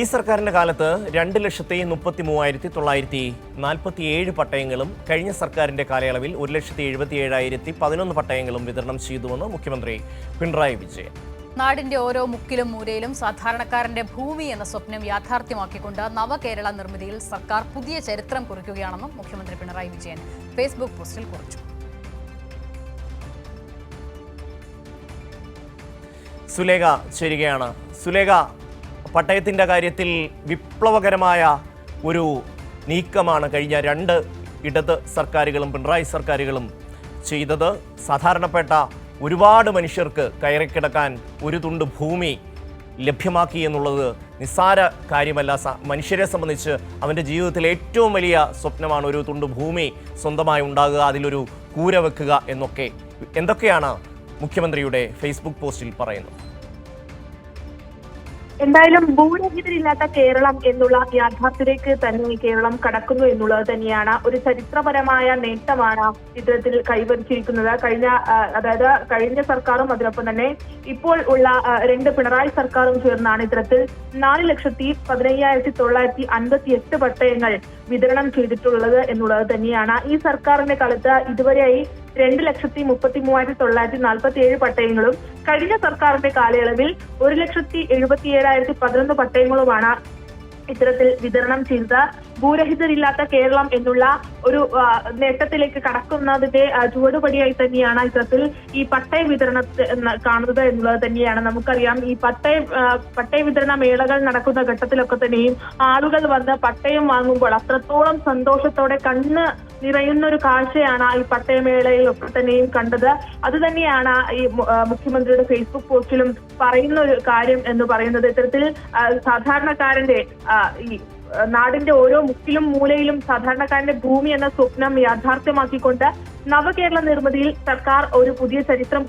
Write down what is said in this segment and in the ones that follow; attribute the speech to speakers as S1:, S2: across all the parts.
S1: ഈ സർക്കാരിന്റെ കാലത്ത് രണ്ട് ലക്ഷത്തി മുപ്പത്തി മൂവായിരത്തി തൊള്ളായിരത്തി നാൽപ്പത്തി ഏഴ് പട്ടയങ്ങളും കഴിഞ്ഞ സർക്കാരിന്റെ കാലയളവിൽ ഒരു ലക്ഷത്തി എഴുപത്തി ഏഴായിരത്തി പതിനൊന്ന് പട്ടയങ്ങളും വിതരണം ചെയ്തുവെന്ന് മുഖ്യമന്ത്രി പിണറായി വിജയൻ.
S2: നാടിന്റെ ഓരോ മുക്കിലും മൂലയിലും സാധാരണക്കാരന്റെ ഭൂമി എന്ന സ്വപ്നം യാഥാർത്ഥ്യമാക്കിക്കൊണ്ട് നവകേരള നിർമ്മിതിയിൽ സർക്കാർ പുതിയ ചരിത്രം കുറിക്കുകയാണെന്നും മുഖ്യമന്ത്രി പിണറായി വിജയൻ ഫേസ്ബുക്ക് പോസ്റ്റിൽ കുറിച്ചു.
S1: സുലേഖ ചേരുകയാണ്. സുലേഖ പട്ടയത്തിന്റെ കാര്യത്തിൽ വിപ്ലവകരമായ ഒരു നീക്കമാണ് കഴിഞ്ഞ രണ്ട് ഇടത് സർക്കാരുകളും പിണറായി സർക്കാരുകളും ചെയ്തത്. സാധാരണപ്പെട്ട ഒരുപാട് മനുഷ്യർക്ക് കയറിക്കിടക്കാൻ ഒരു തുണ്ട് ഭൂമി ലഭ്യമാക്കി എന്നുള്ളത് നിസ്സാര കാര്യമല്ല. മനുഷ്യരെ സംബന്ധിച്ച് അവന്റെ ജീവിതത്തിലെ ഏറ്റവും വലിയ സ്വപ്നമാണ് ഒരു തുണ്ട് ഭൂമി സ്വന്തമായി ഉണ്ടാകുക അതിലൊരു കൂര വെക്കുക എന്നൊക്കെ. എന്തൊക്കെയാണ് മുഖ്യമന്ത്രിയുടെ ഫേസ്ബുക്ക് പോസ്റ്റിൽ പറയുന്നത്?
S3: എന്തായാലും ഭൂരഹിതരില്ലാത്ത കേരളം എന്നുള്ള യാഥാർത്ഥ്യത്തിലേക്ക് തന്നെ കേരളം കടക്കുന്നു എന്നുള്ളത് തന്നെയാണ് ഒരു ചരിത്രപരമായ നേട്ടമാണ് ചിത്രത്തിൽ കൈവരിച്ചിരിക്കുന്നത്. കഴിഞ്ഞ അതായത് കഴിഞ്ഞ സർക്കാരും അതിനൊപ്പം തന്നെ ഇപ്പോൾ ഉള്ള രണ്ട് പിണറായി സർക്കാരും ചേർന്നാണ് ഇത്തരത്തിൽ നാല് ലക്ഷത്തി പതിനയ്യായിരത്തി തൊള്ളായിരത്തി അൻപത്തി എട്ട് പട്ടയങ്ങൾ വിതരണം ചെയ്തിട്ടുള്ളത് എന്നുള്ളത് തന്നെയാണ്. ഈ സർക്കാരിന്റെ കാലത്ത് ഇതുവരെയായി രണ്ട് ലക്ഷത്തി മുപ്പത്തി മൂവായിരത്തി തൊള്ളായിരത്തി നാൽപ്പത്തി ഏഴ് പട്ടയങ്ങളും കഴിഞ്ഞ സർക്കാരിന്റെ കാലയളവിൽ ഒരു ലക്ഷത്തി എഴുപത്തി ഏഴായിരത്തി പതിനൊന്ന് പട്ടയങ്ങളുമാണ് ഇത്തരത്തിൽ വിതരണം ചെയ്തത്. ഭൂരഹിതരില്ലാത്ത കേരളം എന്നുള്ള ഒരു നേട്ടത്തിലേക്ക് കടക്കുന്നതിന്റെ ചുവടുപടിയായി തന്നെയാണ് ഇത്തരത്തിൽ ഈ പട്ടയ വിതരണ കാണുന്നത് എന്നുള്ളത് തന്നെയാണ്. നമുക്കറിയാം ഈ പട്ടയ പട്ടയ വിതരണ മേളകൾ നടക്കുന്ന ഘട്ടത്തിലൊക്കെ തന്നെയും ആളുകൾ വന്ന് പട്ടയം വാങ്ങുമ്പോൾ അത്രത്തോളം സന്തോഷത്തോടെ കണ്ണ് നിറയുന്ന ഒരു കാഴ്ചയാണ് ഈ പട്ടയമേളയിൽ ഒക്കെ തന്നെയും കണ്ടത്. അത് തന്നെയാണ് ഈ മുഖ്യമന്ത്രിയുടെ ഫേസ്ബുക്ക് പോസ്റ്റിലും പറയുന്ന ഒരു കാര്യം എന്ന് പറയുന്നത്. ഇത്തരത്തിൽ സാധാരണക്കാരന്റെ ഈ നാടിന്റെ ഓരോ മുക്കിലും മൂലയിലും സാധാരണക്കാരന്റെ ഭൂമി എന്ന സ്വപ്നം യാഥാർത്ഥ്യമാക്കിക്കൊണ്ട് നവകേരള നിർമ്മിതിയിൽ സർക്കാർ ഒരു പുതിയ ചരിത്രം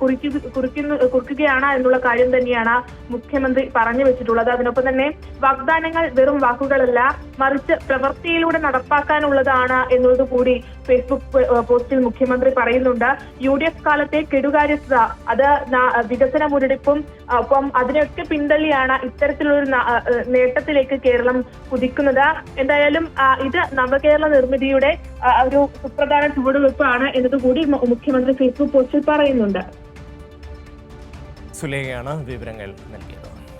S3: കുറിക്കുന്നു കുറിക്കുകയാണ് എന്നുള്ള കാര്യം തന്നെയാണ് മുഖ്യമന്ത്രി പറഞ്ഞു വെച്ചിട്ടുള്ളത്. അതിനൊപ്പം തന്നെ വാഗ്ദാനങ്ങൾ വെറും വാക്കുകളല്ല മറിച്ച് പ്രവൃത്തിയിലൂടെ നടപ്പാക്കാനുള്ളതാണ് എന്നുള്ളത് കൂടി ഫേസ്ബുക്ക് പോസ്റ്റിൽ മുഖ്യമന്ത്രി പറയുന്നുണ്ട്. യു ഡി എഫ് കാലത്തെ കെടുകാര്യസ്ഥത അത് വികസന മുരടിപ്പും ഒപ്പം അതിനൊക്കെ പിന്തള്ളിയാണ് ഇത്തരത്തിലൊരു നേട്ടത്തിലേക്ക് കേരളം കുതിക്കുന്നത്. എന്തായാലും ഇത് നവകേരള നിർമ്മിതിയുടെ ഒരു സുപ്രധാന ചുവടുവെപ്പാണ് എന്നതുകൂടി മുഖ്യമന്ത്രി ഫേസ്ബുക്ക് പോസ്റ്റിൽ പറയുന്നുണ്ട്.
S1: സുലേഖയാണ് വിവരങ്ങൾ നൽകിയത്.